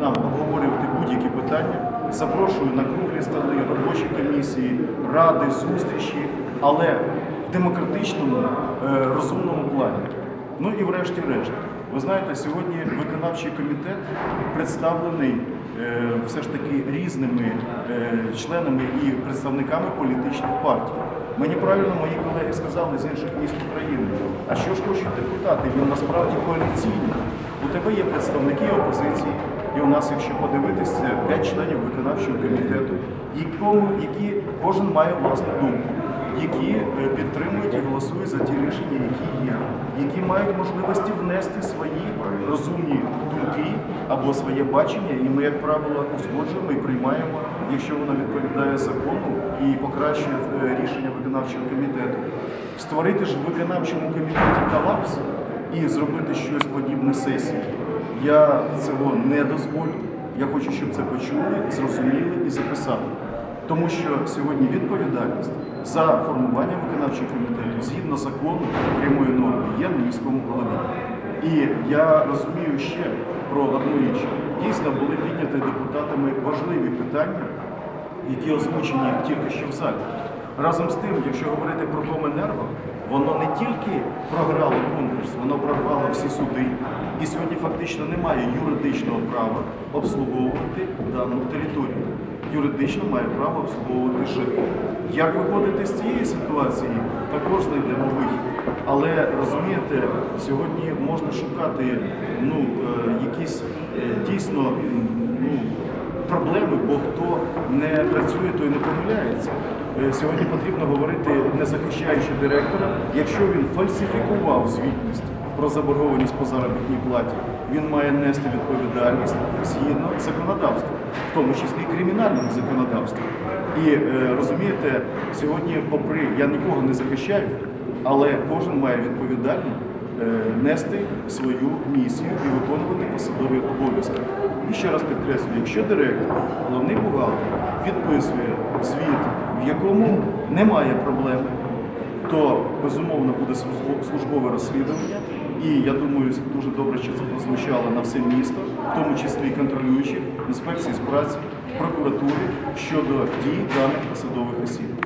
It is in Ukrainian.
нам обговорювати будь-які питання. Запрошую на круглі столи, робочі комісії, ради, зустрічі, але в демократичному, е, розумному плані. Ну і врешті-решт, ви знаєте, сьогодні виконавчий комітет представлений е, все ж таки різними е, членами і представниками політичних партій. Мені правильно мої колеги сказали з інших міст України. А що ж хочуть депутати? Він насправді коаліційний. У тебе є представники опозиції, у нас, якщо подивитися, п'ять членів виконавчого комітету, якому, які кожен має власну думку які е, підтримують і голосують за ті рішення, які є, які мають можливості внести свої розумні думки або своє бачення, і ми, як правило, узгоджуємо і приймаємо, якщо воно відповідає закону і покращує е, рішення виконавчого комітету. Створити ж в виконавчому комітеті колапс і зробити щось подібне сесії. Я цього не дозволю. Я хочу, щоб це почули, зрозуміли і записали. Тому що сьогодні відповідальність за формування виконавчого комітету згідно закону прямої норми є на міському голові. І я розумію ще про одну річ. Дійсно були підняті депутатами важливі питання, які озвучені тільки що в залі. Разом з тим, якщо говорити про Коменерго, воно не тільки програло конкурс, воно програло всі суди. І сьогодні фактично немає юридичного права обслуговувати дану територію. Юридично має право обслуговувати ЖЕК. Як виходити з цієї ситуації, також знайдемо вихід. Але розумієте, сьогодні можна шукати ну, е, якісь е, дійсно ну, проблеми, бо хто не працює, той не помиляється. Е, Сьогодні потрібно говорити, не захищаючи директора, якщо він фальсифікував звітність про заборгованість по заробітній платі, він має нести відповідальність згідно законодавства, в тому числі і кримінального законодавства. І розумієте, сьогодні, попри я нікого не захищаю, але кожен має відповідально е, нести свою місію і виконувати посадові обов'язки. І ще раз підкреслюю, якщо директор, головний бухгалтер підписує звіт, в якому немає проблеми, то безумовно буде службове розслідування. І я думаю, дуже добре, що це прозвучало на все місто, в тому числі і контролюючих інспекції з праці, прокуратури щодо дій даних посадових осіб.